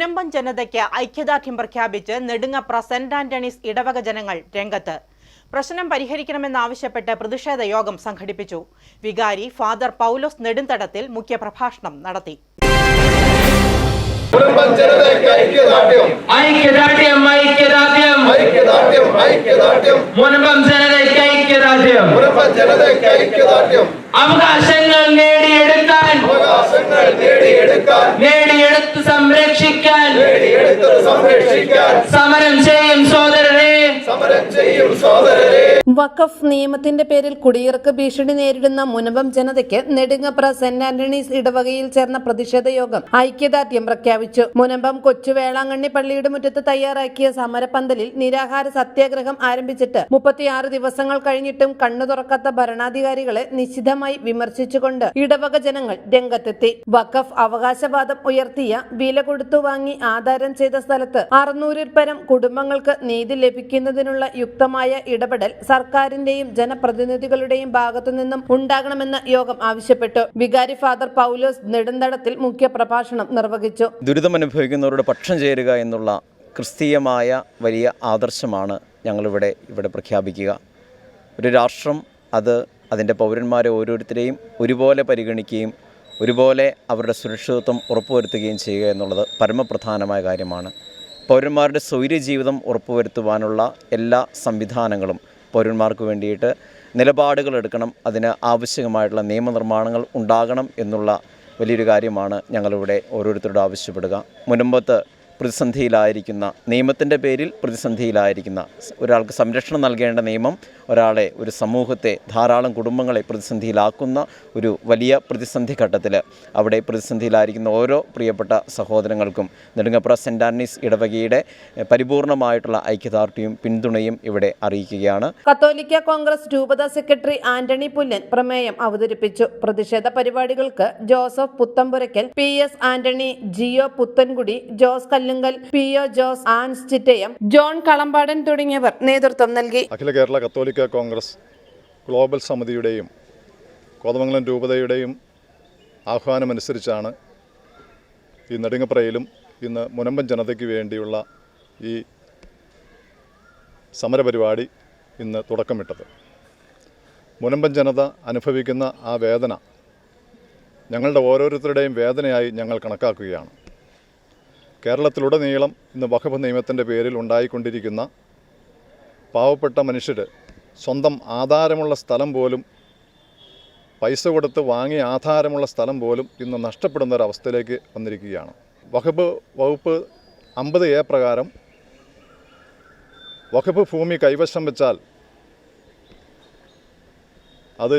മുനമ്പം ജനതയ്ക്ക് ഐക്യദാർഢ്യം പ്രഖ്യാപിച്ച് നെടുങ്ങപ്ര സെന്റ് ആന്റണീസ് ഇടവക ജനങ്ങൾ രംഗത്ത്. പ്രശ്നം പരിഹരിക്കണമെന്നാവശ്യപ്പെട്ട് പ്രതിഷേധ യോഗം സംഘടിപ്പിച്ചു. വികാരി ഫാദർ പൗലോസ് നെടുന്തടത്തിൽ മുഖ്യപ്രഭാഷണം നടത്തി. മുനമ്പം ജനതയ്ക്ക് ഐക്യദാർഢ്യം. ഐക്യദാർഢ്യം ഐക്യദാർഢ്യം. ഐക്യദാർഢ്യം ഐക്യദാർഢ്യം. ജനതയ്ക്ക് ഐക്യദാർഢ്യം. മുനമ്പം ജനതയ്ക്ക് ഐക്യദാർഢ്യം. അവകാശങ്ങൾ നേടിയെടുക്കാൻ. നേടിയെടുത്ത് സംരക്ഷിക്കാൻ സംരക്ഷിക്കാൻ സമരം ചെയ്യും സോദരരെ. സമരം ചെയ്യും സോദരരെ. വഖഫ് നിയമത്തിന്റെ പേരിൽ കുടിയിറക്ക് ഭീഷണി നേരിടുന്ന മുനമ്പം ജനതയ്ക്ക് നെടുങ്ങപ്ര സെന്റ് ആന്റണീസ് ഇടവകയിൽ ചേർന്ന പ്രതിഷേധ യോഗം ഐക്യദാർഢ്യം പ്രഖ്യാപിച്ചു. മുനമ്പം കൊച്ചു വേളാങ്കണ്ണി പള്ളിയുടെ മുറ്റത്ത് തയ്യാറാക്കിയ സമരപന്തലിൽ നിരാഹാര സത്യാഗ്രഹം ആരംഭിച്ചിട്ട് മുപ്പത്തിയാറ് ദിവസങ്ങൾ കഴിഞ്ഞിട്ടും കണ്ണു തുറക്കാത്ത ഭരണാധികാരികളെ നിശിതമായി വിമർശിച്ചുകൊണ്ട് ഇടവക ജനങ്ങൾ രംഗത്തെത്തി. വഖഫ് അവകാശവാദം ഉയർത്തിയ വില കൊടുത്തു വാങ്ങി ആധാരം ചെയ്ത സ്ഥലത്ത് അറുന്നൂറിൽ പരം കുടുംബങ്ങൾക്ക് നീതി ലഭിക്കുന്നതിനുള്ള യുക്തമായ ഇടപെടൽ സർക്കാരിന്റെയും ജനപ്രതിനിധികളുടെയും ഭാഗത്തുനിന്നും ഉണ്ടാകണമെന്ന് യോഗം ആവശ്യപ്പെട്ടു. വികാരി ഫാദർ പൗലോസ് നെടുന്തടത്തിൽ മുഖ്യ പ്രഭാഷണം നിർവഹിച്ചു. ദുരിതമനുഭവിക്കുന്നവരുടെ പക്ഷം ചേരുക എന്നുള്ള ക്രിസ്തീയമായ വലിയ ആദർശമാണ് ഞങ്ങളിവിടെ ഇവിടെ പ്രഖ്യാപിക്കുക. ഒരു രാഷ്ട്രം അത് അതിന്റെ പൗരന്മാരെ ഓരോരുത്തരെയും ഒരുപോലെ പരിഗണിക്കുകയും ഒരുപോലെ അവരുടെ സുരക്ഷിതത്വം ഉറപ്പുവരുത്തുകയും ചെയ്യുക എന്നുള്ളത് പരമപ്രധാനമായ കാര്യമാണ്. പൗരന്മാരുടെ സ്വൈര്യ ജീവിതം ഉറപ്പുവരുത്തുവാനുള്ള എല്ലാ സംവിധാനങ്ങളും പൗരന്മാർക്ക് വേണ്ടിയിട്ട് നിലപാടുകൾ എടുക്കണം അതിന് ആവശ്യമായിട്ടുള്ള നിയമനിർമ്മാണങ്ങൾ ഉണ്ടാകണം എന്നുള്ള വലിയൊരു കാര്യമാണ് ഞങ്ങളിവിടെ ഓരോരുത്തരോട് ആവശ്യപ്പെടുക. മുൻപത്ത് പ്രതിസന്ധിയിലായിരിക്കുന്ന നിയമത്തിന്റെ പേരിൽ പ്രതിസന്ധിയിലായിരിക്കുന്ന ഒരാൾക്ക് സംരക്ഷണം നൽകേണ്ട നിയമം ഒരാളെ ഒരു സമൂഹത്തെ ധാരാളം കുടുംബങ്ങളെ പ്രതിസന്ധിയിലാക്കുന്ന ഒരു വലിയ പ്രതിസന്ധി ഘട്ടത്തിൽ അവിടെ പ്രതിസന്ധിയിലായിരിക്കുന്ന ഓരോ പ്രിയപ്പെട്ട സഹോദരങ്ങൾക്കും നെടുങ്ങപ്ര സെന്റ് ആന്റണീസ് ഇടവകയുടെ പരിപൂർണമായിട്ടുള്ള ഐക്യദാർഢ്യവും പിന്തുണയും ഇവിടെ അറിയിക്കുകയാണ്. കത്തോലിക്ക കോൺഗ്രസ് രൂപത സെക്രട്ടറി ആന്റണി പുല്ലൻ പ്രമേയം അവതരിപ്പിച്ചു. പ്രതിഷേധ പരിപാടികൾക്ക് Joseph Puthampurakkal P S Antony Jio Puthenkudy Jose Kallungal P. O. Jose Ans Chittayam John Kalampadan തുടങ്ങിയവർ നേതൃത്വം നൽകി. Akhila Kerala Catholic Congress global സമിതിയുടെയും Kothamangalam രൂപതയുടെയും ആഹ്വാനമനുസരിച്ചാണ് ഈ നെടുങ്ങപ്രയിലും ഇന്ന് മുനമ്പൻ ജനതയ്ക്ക് വേണ്ടിയുള്ള ഈ സമരപരിപാടി ഇന്ന് തുടക്കമിട്ടത്. മുനമ്പൻ ജനത അനുഭവിക്കുന്ന ആ വേദന ഞങ്ങളുടെ ഓരോരുത്തരുടെയും വേദനയായി ഞങ്ങൾ കണക്കാക്കുകയാണ്. കേരളത്തിലുടനീളം ഇന്ന് വഖഫ് നിയമത്തിന്റെ പേരിൽ ഉണ്ടായിക്കൊണ്ടിരിക്കുന്ന പാവപ്പെട്ട മനുഷ്യർ സ്വന്തം ആധാരമുള്ള സ്ഥലം പോലും പൈസ കൊടുത്ത് വാങ്ങിയ ആധാരമുള്ള സ്ഥലം പോലും ഇന്ന് നഷ്ടപ്പെടുന്ന ഒരവസ്ഥയിലേക്ക് വന്നിരിക്കുകയാണ്. വഖഫ് വകുപ്പ് അമ്പത് എ പ്രകാരം വഖഫ് ഭൂമി കൈവശം വെച്ചാൽ അത്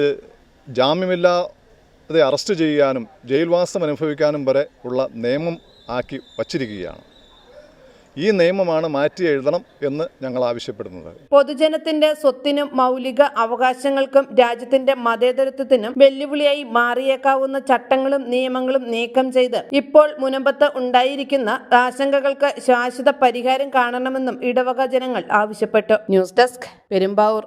ജാമ്യമില്ലാതെ അറസ്റ്റ് ചെയ്യാനും ജയിൽവാസം അനുഭവിക്കാനും വരെ ഉള്ള നിയമം ആക്കി വച്ചിരിക്കുകയാണ്. ഈ നിയമമാണ് മാറ്റി എഴുതണം എന്ന് ഞങ്ങൾ ആവശ്യപ്പെടുന്നത്. പൊതുജനത്തിന്റെ സ്വത്തിനും മൗലിക അവകാശങ്ങൾക്കും രാജ്യത്തിന്റെ മതേതരത്വത്തിനും വെല്ലുവിളിയായി മാറിയേക്കാവുന്ന ചട്ടങ്ങളും നിയമങ്ങളും നീക്കം ചെയ്ത് ഇപ്പോൾ മുനമ്പത്ത് ഉണ്ടായിരിക്കുന്ന ആശങ്കകൾക്ക് ശാശ്വത പരിഹാരം കാണണമെന്നും ഇടവക ജനങ്ങൾ ആവശ്യപ്പെട്ടു. News desk Perumbavoor.